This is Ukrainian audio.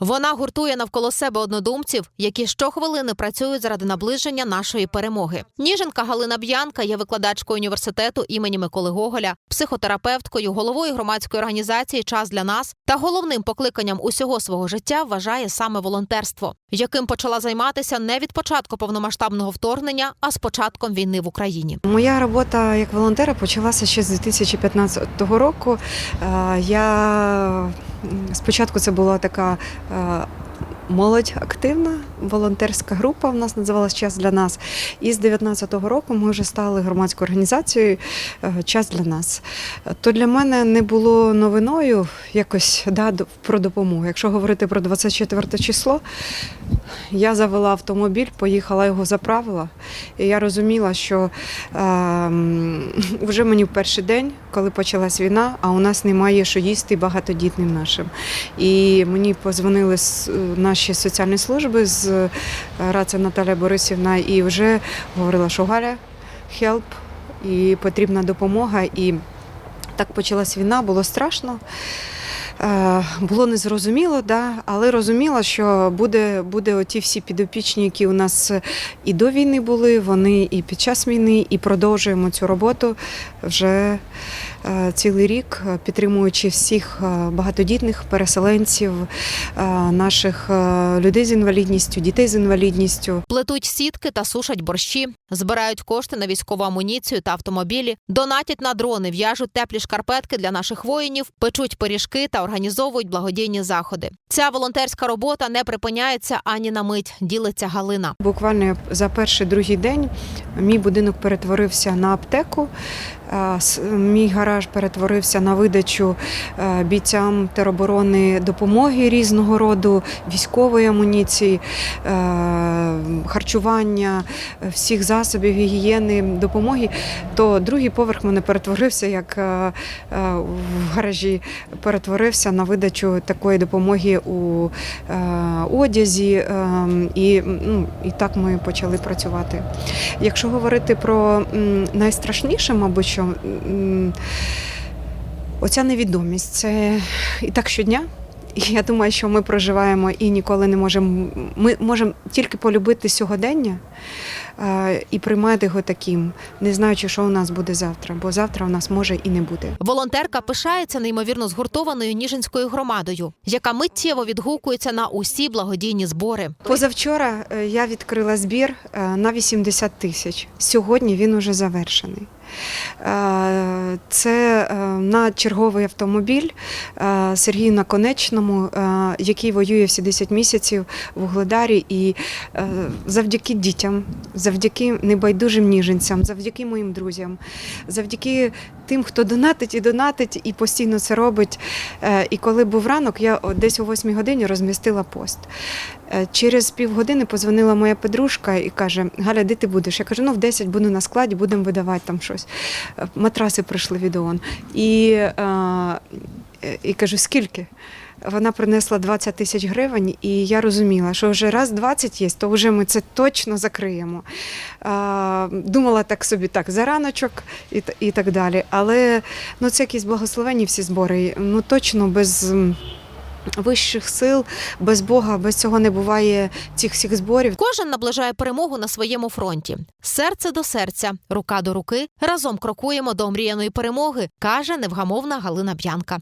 Вона гуртує навколо себе однодумців, які щохвилини працюють заради наближення нашої перемоги. Ніженка Галина Б'янка є викладачкою університету імені Миколи Гоголя, психотерапевткою, головою громадської організації Час для нас та головним покликанням усього свого життя вважає саме волонтерство, яким почала займатися не від початку повномасштабного вторгнення, а з початком війни в Україні. Моя робота як волонтера почалася ще з 2015 року. Е, Я спочатку це була така е, молодь активна, волонтерська група. В нас називалась час для нас. І з 2019 року ми вже стали громадською організацією е, Час для нас. То для мене не було новиною якось да, про допомогу. Якщо говорити про 24 число, я завела автомобіль, поїхала його заправила. І я розуміла, що ем, вже мені в перший день, коли почалась війна, а у нас немає що їсти багатодітним нашим. І мені позвонили з- наші соціальні служби з е, Рація Наталя Борисівна і вже говорила, що Галя, хелп і потрібна допомога. І так почалась війна, було страшно. Е, Було незрозуміло, да, але розуміла, що буде, буде оті всі підопічні, які у нас і до війни були, вони і під час війни, і продовжуємо цю роботу вже е, цілий рік, е, підтримуючи всіх багатодітних переселенців, наших людей з інвалідністю, дітей з інвалідністю. Плетуть сітки та сушать борщі, збирають кошти на військову амуніцію та автомобілі, донатять на дрони, в'яжуть теплі шкарпетки для наших воїнів, печуть пиріжки та організовують благодійні заходи. Ця волонтерська робота не припиняється ані на мить. Ділиться Галина. Буквально за перший другий день мій будинок перетворився на аптеку. Мій гараж перетворився на видачу е, бійцям тероборони допомоги різного роду, військової амуніції, е, харчування, е, всіх засобів гігієни, допомоги. То другий поверх мене перетворився, як е, е, в гаражі перетворився на видачу такої допомоги у е, одязі. е, І, ну, і так ми почали працювати. Якщо говорити про найстрашніше, мабуть, що оця невідомість це і так щодня. Я думаю, що ми проживаємо і ніколи не можемо. Ми можемо тільки полюбити сьогодення і приймати його таким, не знаючи, що у нас буде завтра, бо завтра у нас може і не буде. Волонтерка пишається неймовірно згуртованою ніжинською громадою, яка миттєво відгукується на усі благодійні збори. Позавчора е, я відкрила збір е, на 80 тисяч. Сьогодні він уже завершений. Е, Це на черговий автомобіль Сергію Наконечному, який воює всі 10 місяців в Угледарі. І е, завдяки дітям, завдяки небайдужим ніженцям, завдяки моїм друзям, завдяки тим, хто донатить і донатить, і постійно це робить. Е, І коли був ранок, я десь о 8 годині розмістила пост. Е, Через півгодини позвонила моя подружка і каже: Галя, де ти будеш? Я кажу, ну в 10 буду на складі, будемо видавати там щось. Матраси прийшли від ООН. І, і кажу, скільки? Вона принесла 20 тисяч гривень, і я розуміла, що вже раз 20 є, то вже ми це точно закриємо. Думала так собі, так, за раночок і, і так далі. Але ну, це якісь благословенні всі збори. Ну точно без. Вищих сил без Бога, без цього не буває цих всіх зборів. Кожен наближає перемогу на своєму фронті. Серце до серця, рука до руки. Разом крокуємо до омріяної перемоги, каже невгамовна Галина Б'янка.